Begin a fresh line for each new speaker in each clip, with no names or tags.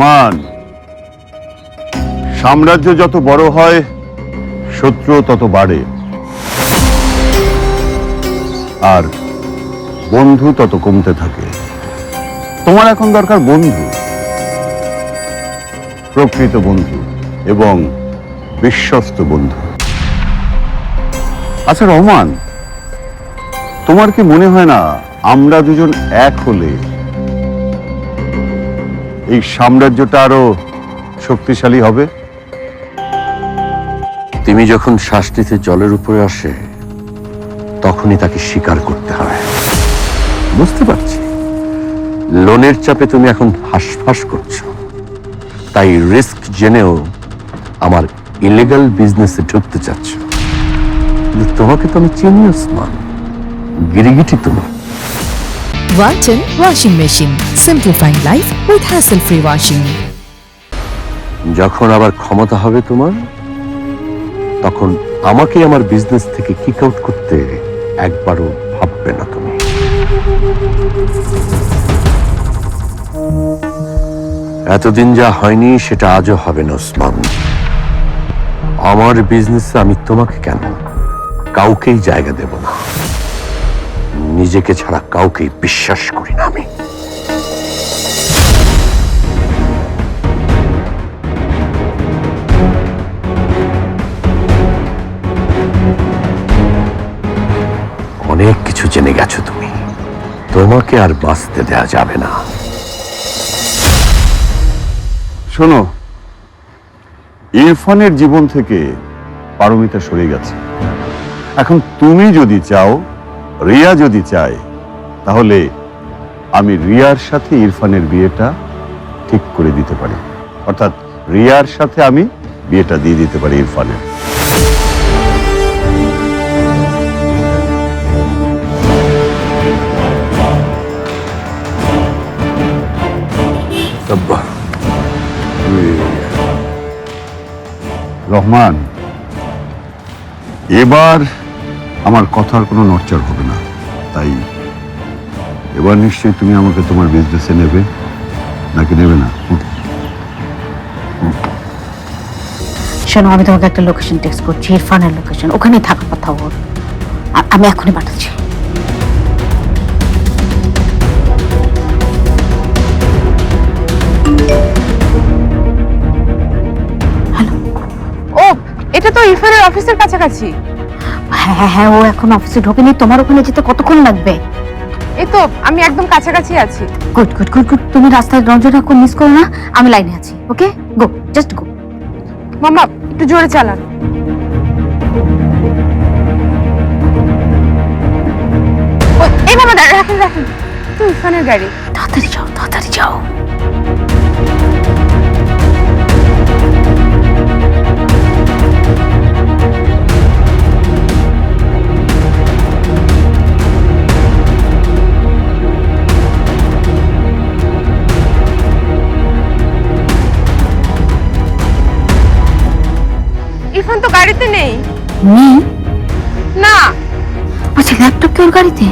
রহমান সাম্রাজ্য যত বড় হয় শত্রু তত বাড়ে। আর বন্ধু তত কমতে থাকে। তোমার এখন দরকার বন্ধু, প্রকৃত বন্ধু এবং বিশ্বস্ত বন্ধু। আচ্ছা রহমান, তোমার কি মনে হয় না আমরা দুজন এক হলে এই সাম্রাজ্যটা আরও শক্তিশালী হবে?
তিমি যখন শ্বাস নিতে জলের উপরে আসে, তখনই তাকে স্বীকার করতে হয়। বুঝতে পারছি। লোনের চাপে তুমি এখন হাসফাস করছ। তাই রিস্ক জেনেও আমার ইলিগাল বিজনেসে ঢুকতে চাচ্ছ। তোমাকে তো আমি চিনি, ওসমান। গিরিগিটি তুমি
Walton Washing Machine. Simplifying life with hassle-free washing.
যখন আবার ক্ষমতা হবে তোমার, তখন আমাকে আমার বিজনেস থেকে কিক আউট করতে একবারও ভাববে না তুমি এতদিন যা হয়নি, সেটা আজও হবে না ওসমান আমার বিজনেসে আমি তোমাকে কেন কাউকেই জায়গা দেব না নিজেকে ছাড়া কাউকে বিশ্বাস করি না আমি। অনেক কিছু জেনে গেছো তুমি। তোমাকে আর বাঁচতে দেয়া যাবে না।
শোনো, ইরফানের জীবন থেকে পারমিতা সরে গেছে। এখন তুমি যদি চাও রিয়া যদি চায় তাহলে আমি রিয়ার সাথে ইরফানের বিয়েটা ঠিক করে দিতে পারি। অর্থাৎ রিয়ার সাথে আমি বিয়েটা দিয়ে দিতে পারি ইরফানের। রহমান এবার আমার কথার কোনো নড়চড় হবে না। তাই এবার নিশ্চয়ই তুমি আমাকে তোমার বিজনেসে নেবে? নাকি নেবে না?
শোনো আমি তোমাকে একটা লোকেশন টেক্সট করছি ইরফানের লোকেশন ওখানেই থাকার কথা ওর আমি এখনই পাঠাচ্ছি। হ্যালো
ও এটা তো ইরফানের অফিসের কাছাকাছি।
হ্যাঁ হ্যাঁ হ্যাঁ ও এখন অফিসে ঢোকেনি তোমার ওখানে যেতে কতক্ষণ লাগবে?
এই তো আমি একদম কাছাকাছি আছি।
গুড গুড গুড গুড তুমি রাস্তায় রঞ্জনা রাখো মিস করো না আমি লাইনে আছি ওকে গো জাস্ট গো
মামা একটু জোরে চালান। ও, এই মামা রাখেন রাখেন। তো ইরফানের গাড়ি।
তাড়াতাড়ি যাও তাড়াতাড়ি যাও।
গাড়িতে নেই?
নেই
না।
আচ্ছা ল্যাপটপ কি ওর গাড়িতে?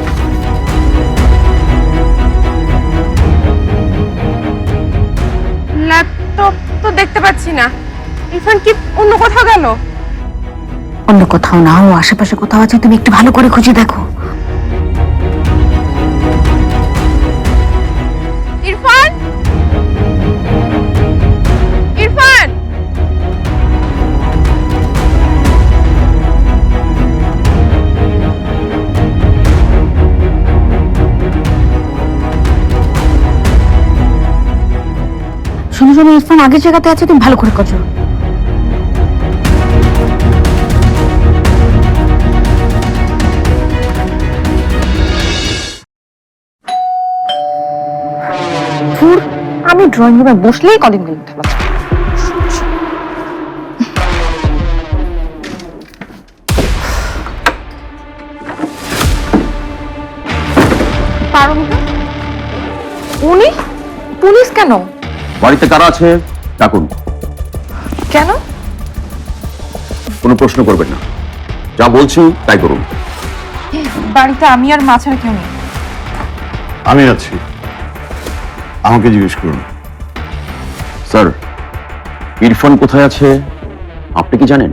ল্যাপটপ তো দেখতে পাচ্ছি না। ইরফান কি অন্য কোথাও গেল?
অন্য কোথাও না ও আশেপাশে কোথাও আছে তুমি একটু ভালো করে খুঁজে দেখো। শোনো শোনো ইরফান আগের জায়গাতে আছে তুমি ভালো করে ধুর, আমি ড্রয়িং রুমে বসলেই কলিং বেল উঠে গেছে।
উনি? পুলিশ কেন?
বাড়িতে কারা আছে? ডাকুন।
কেন?
কোনো প্রশ্ন করবেন না। যা বলছি তাই করুন।
বাড়িতে আমি আর মা ছাড়া কেউ নেই।
আমি আছি। আমাকে জিজ্ঞেস করুন।
স্যার ইরফান কোথায় আছে? আপনি কি জানেন?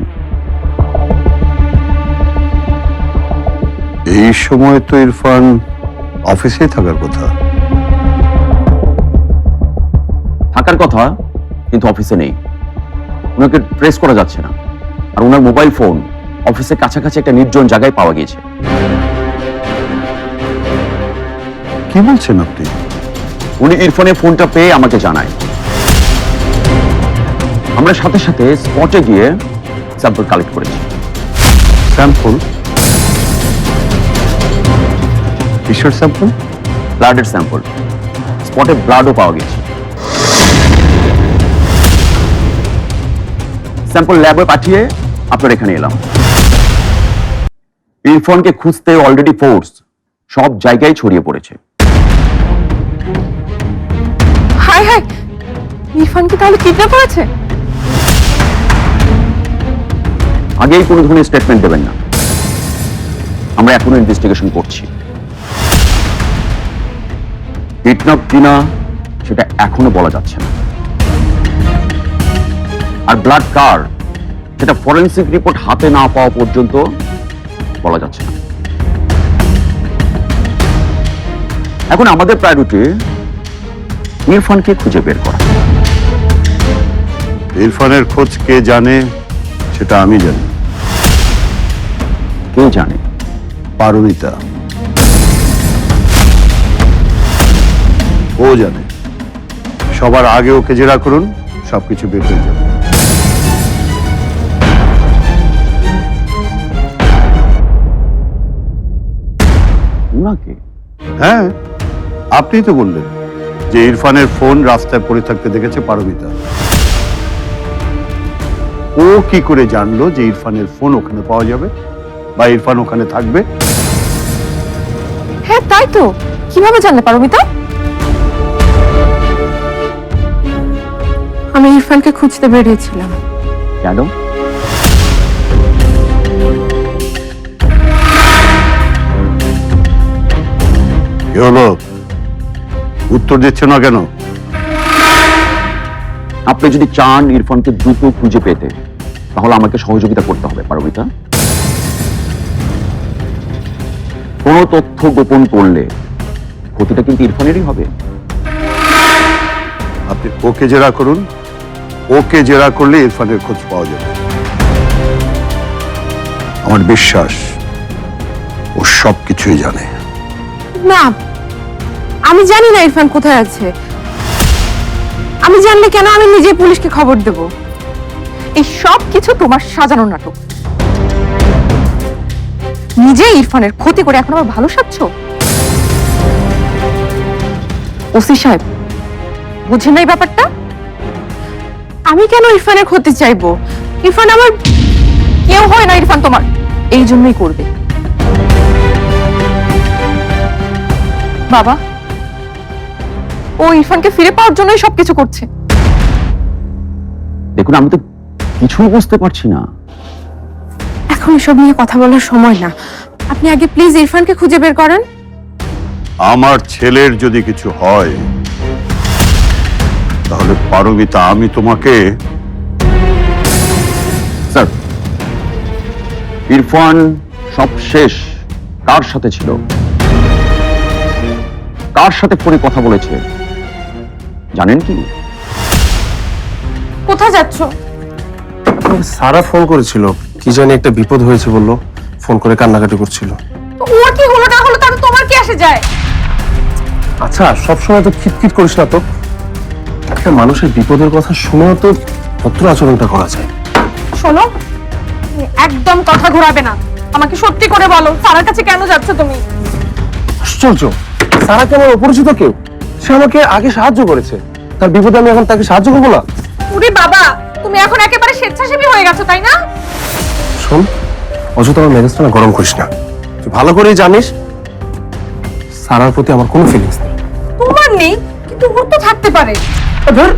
এই সময় তো ইরফান অফিসেই থাকার কথা।
থাকার কথা কিন্তু অফিসে নেই। ওনাকে ট্রেস করা যাচ্ছে না। আর ওনার মোবাইল ফোন অফিসের কাছাকাছি একটা নির্জন জায়গায় পাওয়া গিয়েছে।
কি বলছেন আপনি?
উনি ইরফানের ফোনটা পেয়ে আমাকে জানায়। আমরা সাথে সাথে স্পটে গিয়ে স্যাম্পল কালেক্ট করেছি।
স্যাম্পল কিসের স্যাম্পল
ব্লাডের স্যাম্পল স্পটে ব্লাডও পাওয়া গেছে স্যাম্পল ল্যাবে পাঠিয়ে আপনার এখানে এলাম। ইরফানকে খুঁজতে অলরেডি ফোর্স সব জায়গায় ছড়িয়ে পড়েছে।
হাই হাই তাহলে কিডন্যাপ হয়েছে?
আগেই কোনো ধরনের স্টেটমেন্ট দেবেন না। আমরা এখনও ইনভেস্টিগেশন করছি। কিডন্যাপ কিনা সেটা এখনও বলা যাচ্ছে না। আর ব্লাড কার সেটা ফরেন্সিক রিপোর্ট হাতে না পাওয়া পর্যন্ত বলা যাচ্ছে না। এখন আমাদের প্রায়োরিটি ইরফানকে খুঁজে বের করা।
ইরফানের খোঁজ কে জানে সেটা আমি জানি।
কে জানে?
পারমিতা। ও জানে। সবার আগে ওকে জেরা করুন সবকিছু বের হয়ে যাবে। হ্যাঁ আপনি তো বললেন যে ইরফানের ফোন রাস্তায় পড়ে থাকতে দেখেছে পারমিতা। ও কি করে জানলো যে ইরফানের ফোন ওখানে পাওয়া যাবে বা ইরফান ওখানে থাকবে?
হ্যাঁ তাই তো। কীভাবে জানলে পারমিতা? আমি ইরফানকে খুঁজতে বেরিয়েছিলাম।
কেন?
কি হলো উত্তর দিচ্ছ না কেন?
আপনি যদি চান ইরফানকে দ্রুত খুঁজে পেতে তাহলে আমাকে সহযোগিতা করতে হবে পারমিতা। কোনো তথ্য গোপন করলে ক্ষতিটা কিন্তু ইরফানেরই হবে।
আপনি ওকে জেরা করুন। ওকে জেরা করলে ইরফানের খোঁজ পাওয়া যাবে। আমার বিশ্বাস ও সব কিছুই জানে।
না, আমি জানি না ইরফান কোথায় আছে। আমি জানলে কেন আমি নিজে পুলিশকে খবর দেব? এই সব কিছু তোমার সাজানো নাটক। নিজে ইরফানের ক্ষতি করে এখন আবার ভালো সাজছ? ওসি সাহেব, বুঝেন না এই ব্যাপারটা? আমি কেন ইরফানের ক্ষতি চাইব? ইরফান আমার কেউ হয় না, ইরফান তোমার। এই জন্যই করবে। বাবা। ও ইরফানকে ফিরে পাওয়ার জন্যই সবকিছু করছে।
দেখুন আমি তো কিছুই বুঝতে পারছি না।
এখন এসব নিয়ে কথা বলার সময় না। আপনি আগে প্লিজ ইরফানকে খুঁজে বের করেন।
আমার ছেলের যদি কিছু হয় তাহলে পারমিতা আমি তোমাকে
স্যার ইরফান সব শেষ। কার সাথে ছিল? কার সাথে ফোনে কথা বলেছে? জানেন কি?
কোথায় যাচ্ছ?
সারা ফোন করেছিল। কি জানি একটা বিপদ হয়েছে বলল। ফোন করে কান্নাকাটি করছিল।
তো ওর কি হলো না হলো তাহলে তোমার কি আসে যায়?
আচ্ছা সবসময় তো খিটখিট করিস না তো। একটা মানুষের বিপদের কথা শুনেও তো ভদ্র আচরণটা করা যায়।
শোনো একদম কথা ঘোরাবে না। আমাকে সত্যি করে বলো সারার কাছে কেন যাচ্ছ তুমি?
আশ্চর্য! সারা কেমন অপরিচিত কেউ? সে আমাকে আগে সাহায্য করেছে। তার বিপদে আমি এখন তাকে সাহায্য করব না?
বাবা তুমি এখন একেবারে স্বেচ্ছাসেবী হয়ে গেছো তাই না?
শোন অযথা আমার মেজাজটা না গরম করিস না। তুই ভালো করেই জানিস সারার প্রতি আমার কোনো ফিলিংস নেই।
তোমার নেই কিন্তু ওর তো থাকতে পারে।
ধর।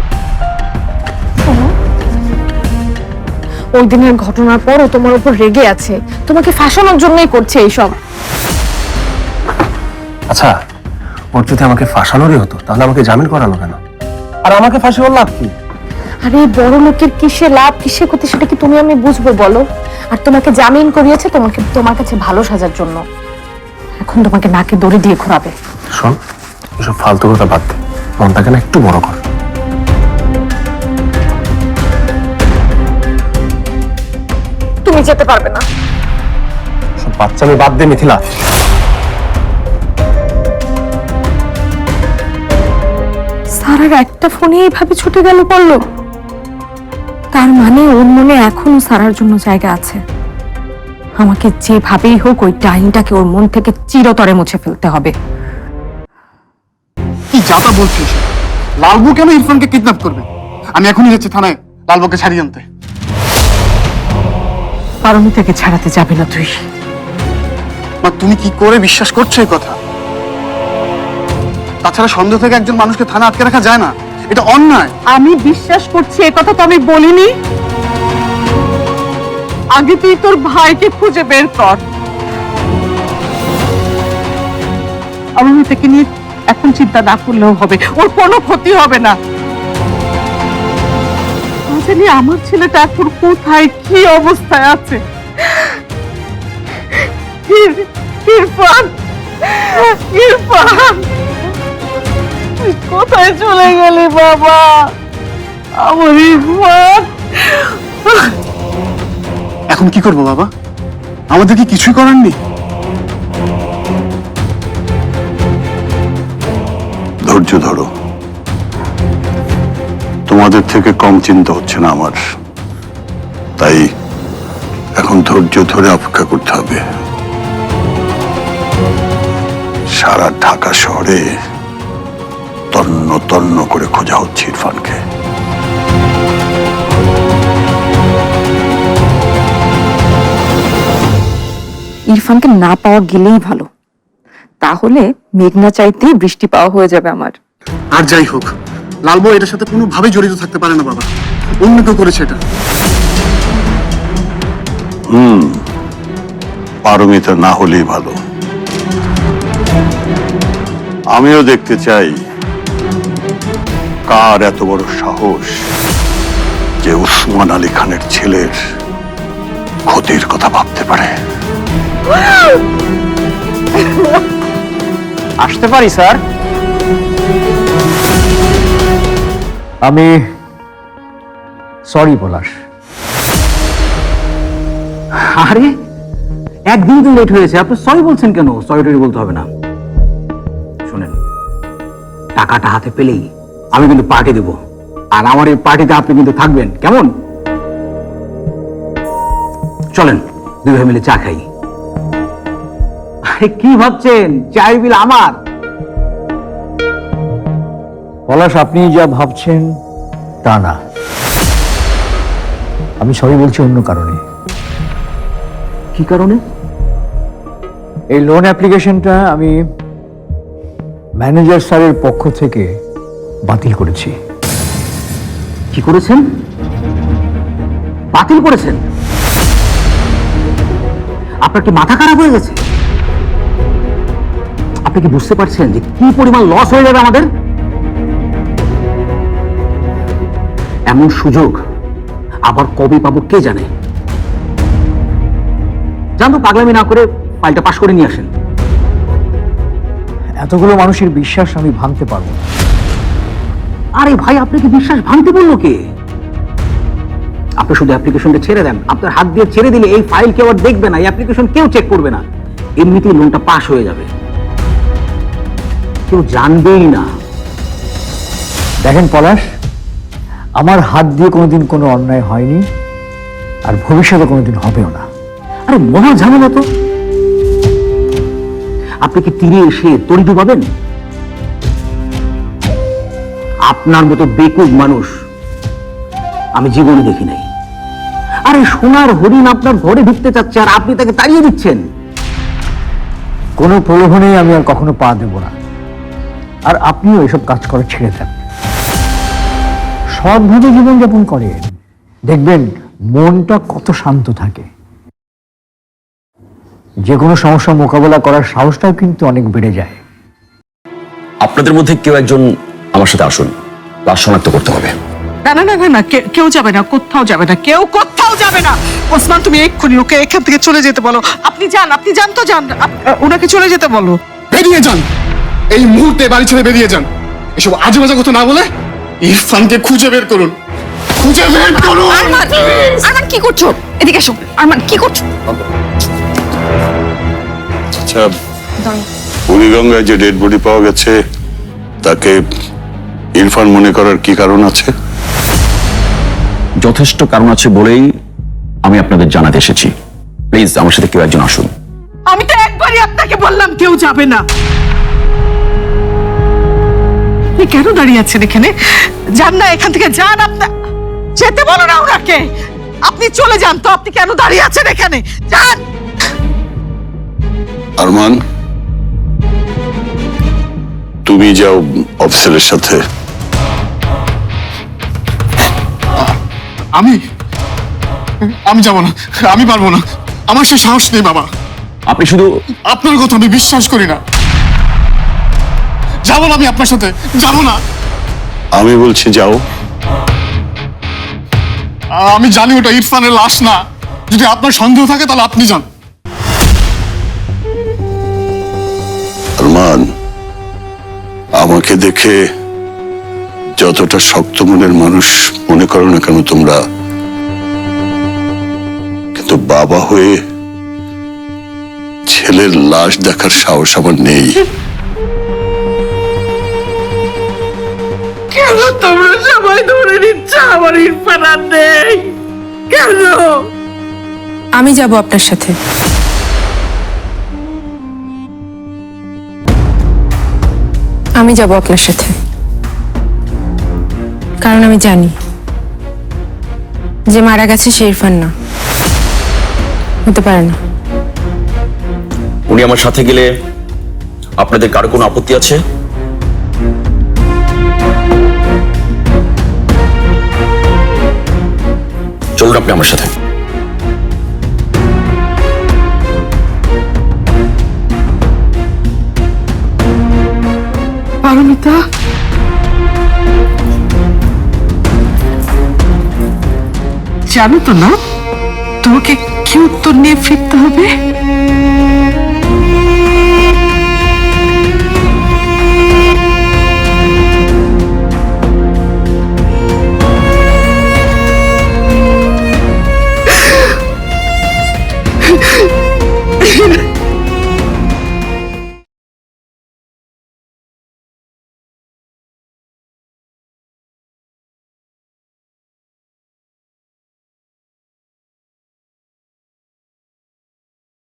ওই দিনের ঘটনার পরও তোমার উপর রেগে আছে। তোমাকে ফাঁসানোর জন্যই করছে এইসব।
আচ্ছা ওর যদি আমাকে ফাঁসানোরই হতো তাহলে আমাকে জামিন করালো কেন? আর আমাকে ফাঁসি লাভ কি?
আরে বড় লোকের কিসে লাভ কিসে ক্ষতি সেটা কি তুমি আমি বুঝব বলো? আর তোমাকে জামিন করিয়েছে তোমাকে তোমার কাছে ভালো সাজার জন্য। এখন তোমাকে নাকে দড়ি দিয়ে ঘোরাবে।
শোন এসব ফালতু কথা বাদ দে। মনটাকে না একটু বড় কর।
তুমি যেতে পারবে না।
সব বাচ্চা আমি বাদ দে মিথিলা।
সারার একটা ফোনে এইভাবে ছুটে গেল বলল তার মানে ওর মনে এখনও সারার জন্য জায়গা আছে। আমাকে যেভাবেই হোক ওই ডাইনিটাকে ওর মন থেকে চিরতরে মুছে ফেলতে হবে।
কি যাতা বলছিস? লালবু কেন ইরফানকে কিডন্যাপ করবে? আমি এখনই যাচ্ছি থানায় লালবুকে ছাড়িয়ে আনতে।
পারমি থেকে ছাড়াতে যাবে না তুই।
মা তুমি কি করে বিশ্বাস করছ এই কথা? তাছাড়া সন্দেহ থেকে একজন মানুষকে থানা আটকে রাখা যায় না। এটা অন্যায়।
আমি বিশ্বাস করছি, এ কথা তো আমি বলিনি। আগে তুই তোর ভাইকে খুঁজে বের কর। আমি থেকে নিয়ে এখন চিন্তা না করলেও হবে, ওর কোনো ক্ষতি হবে না। আমার ছেলেটা এখন কোথায়, কি অবস্থায় আছে। ইরফান ইরফান। কোথায় চলে গেলি বাবা? আমার ইরফান
এখন কি করব বাবা? আমাদের কি কিছুই করার নেই?
ধৈর্য ধরো। তোমাদের থেকে কম চিন্তা হচ্ছে না আমার। তাই এখন ধৈর্য ধরে অপেক্ষা করতে হবে। সারা ঢাকা শহরে তন্ন তন্ন করে খোঁজা হচ্ছে ইরফানকে।
ইরফানকে না পাওয়া গেলেই ভালো। তাহলে মেঘনা চাইতেই বৃষ্টি পাওয়া হয়ে যাবে আমার।
আর যাই হোক লালবু এটার সাথে কোনোভাবেই জড়িত থাকতে পারে না বাবা। অন্য কেউ করেছে এটা।
হুম পারমিতা না হলেই ভালো। আমিও দেখতে চাই কার এত বড় সাহস যে উসমান আলী খানের ছেলের ক্ষতির কথা ভাবতে পারে?
আসতে পারি স্যার। আমি সরি পলাশ আরে একদিন তো লেট হয়েছে আপনি সরি বলছেন কেন? সরি টরি বলতে হবে না। শুনেন টাকাটা হাতে পেলেই আমি কিন্তু পার্টি দেব। আর আমার এই পার্টিতে আপনি কিন্তু থাকবেন। কেমন? চলেন দুই ভাই মিলে চা খাই। আরে কি ভাবছেন? চায়ের বিল আমার। পলাশ আপনি যা ভাবছেন তা না। আমি সবই বলছি অন্য কারণে। কি কারণে? এই লোন অ্যাপ্লিকেশনটা আমি ম্যানেজার স্যারের পক্ষ থেকে বাতিল করেছি। কি করেছেন? বাতিল করেছেন? আপনার কি মাথা খারাপ হয়ে গেছে? আপনি কি বুঝতে পারছেন যে কি পরিমাণ লস হয়ে যাবে আমাদের? এমন সুযোগ আবার কবে পাবো কে জানে? জান তো পাগলামি না করে ফাইলটা পাশ করে নিয়ে আসেন। এতগুলো মানুষের বিশ্বাস আমি ভাঙতে পারব না। আরে ভাই আপনাকে বিশ্বাস ভাঙতে বলল কে? আপনি শুধু অ্যাপ্লিকেশনটা ছেড়ে দেন। আপনার হাত দিয়ে ছেড়ে দিলে এই ফাইল কেউ আর দেখবে না এই অ্যাপ্লিকেশন কেউ চেক করবে না। এমনিতেই লোনটা পাস হয়ে যাবে। কেউ জানবেই না। দেখেন পলাশ আমার হাত দিয়ে কোনোদিন কোনো অন্যায় হয়নি আর ভবিষ্যতে কোনোদিন হবেও না। আরে মহা ঝামেলা তো। আপনি কি তীরে এসে তড়ি ডুবাবেন আপনার মতো বেকুব মানুষ আমি জীবনে দেখি নাই। আরে সোনার হরিণ আপনার ঘরে ঢুকতে চাচ্ছে আর আপনি তাকে তাড়িয়ে দিচ্ছেন। কোনো প্রলোভনেই আমি আর কখনো পা দেব না। আর আপনিও এসব কাজ করা ছেড়ে দেন। সৎভাবে জীবনযাপন করেন দেখবেন মনটা কত শান্ত থাকে। যে কোনো সমস্যা মোকাবেলা করার সাহসটাও কিন্তু অনেক বেড়ে যায়।
আপনাদের মধ্যে কেউ একজন আমার সাথে আসুন। লাশ শনাক্ত করতে হবে।
না না না না না কে- কেউ যাবে না কোথাও যাবে না কেউ কোথাও যাবে না। ওসমান তুমি এক্ষুনি ওকে এখান থেকে চলে যেতে বলো। আপনি যান আপনি যান তো যান। আপ- ওনাকে চলে যেতে বলো।
বেরিয়ে যান। এই মুহূর্তে বাড়ি ছেড়ে বেরিয়ে যান। এসব আজে বাজে কথা না বলে ইরফানকে খুঁজে বের করুন। খুঁজে বের করুন!
আরমান আরমান কি করছ? এদিকে এসো। আরমান কি করছ?
আচ্ছা বুড়িগঙ্গায় যে ডেড বডি পাওয়া গেছে তাকে ইরফান মনে করার কি কারণ আছে?
যথেষ্ট কারণ আছে বলেই আমি আপনাদের জানাতে এসেছি। প্লিজ আমার সাথে কেউ একজন আসুন।
আমি তো একবারই আপনাকে বললাম কেউ যাবে না। আপনি কেন দাঁড়িয়ে আছেন এখানে? যান না এখান থেকে যান আপনার যেতে বলো না ওনাকে। আপনি চলে যান তো আপনি কেন দাঁড়িয়ে আছেন এখানে? যান!
আরমান তুমি যাও অফিসারের সাথে।
আমি? আমি যাব না। আমি পারব না। আমার সে সাহস নেই বাবা।
আপনি শুধু
আপনার কথা আমি বিশ্বাস করি না। যাব না আমি আপনার সাথে। যাব না।
আমি বলছি যাও।
আমি জানি ওটা ইরফানের লাশ না। যদি আপনার সন্দেহ থাকে তাহলে আপনি যান।
আরমান আমাকে দেখে যতটা শক্ত মনের মানুষ মনে করো না কেন তোমরা কিন্তু বাবা হয়ে ছেলের লাশ দেখার সাহস আমার নেই।
কেন তোমরা সবাই ধরে নিচ্ছ আমার ইরফান আর নেই? কেন?
আমি যাব আপনার সাথে। আমি যাব আপনার সাথে। কারণ আমি জানি যে মারা গেছে সে ইরফান না। হতে পারে না।
উনি আমার সাথে গেলে আপনাদের কারও কোনো আপত্তি আছে? চলুন আপনি আমার সাথে।
পারমিতা? জানো তো না? তোমাকে কি উত্তর নিয়ে ফিরতে হবে?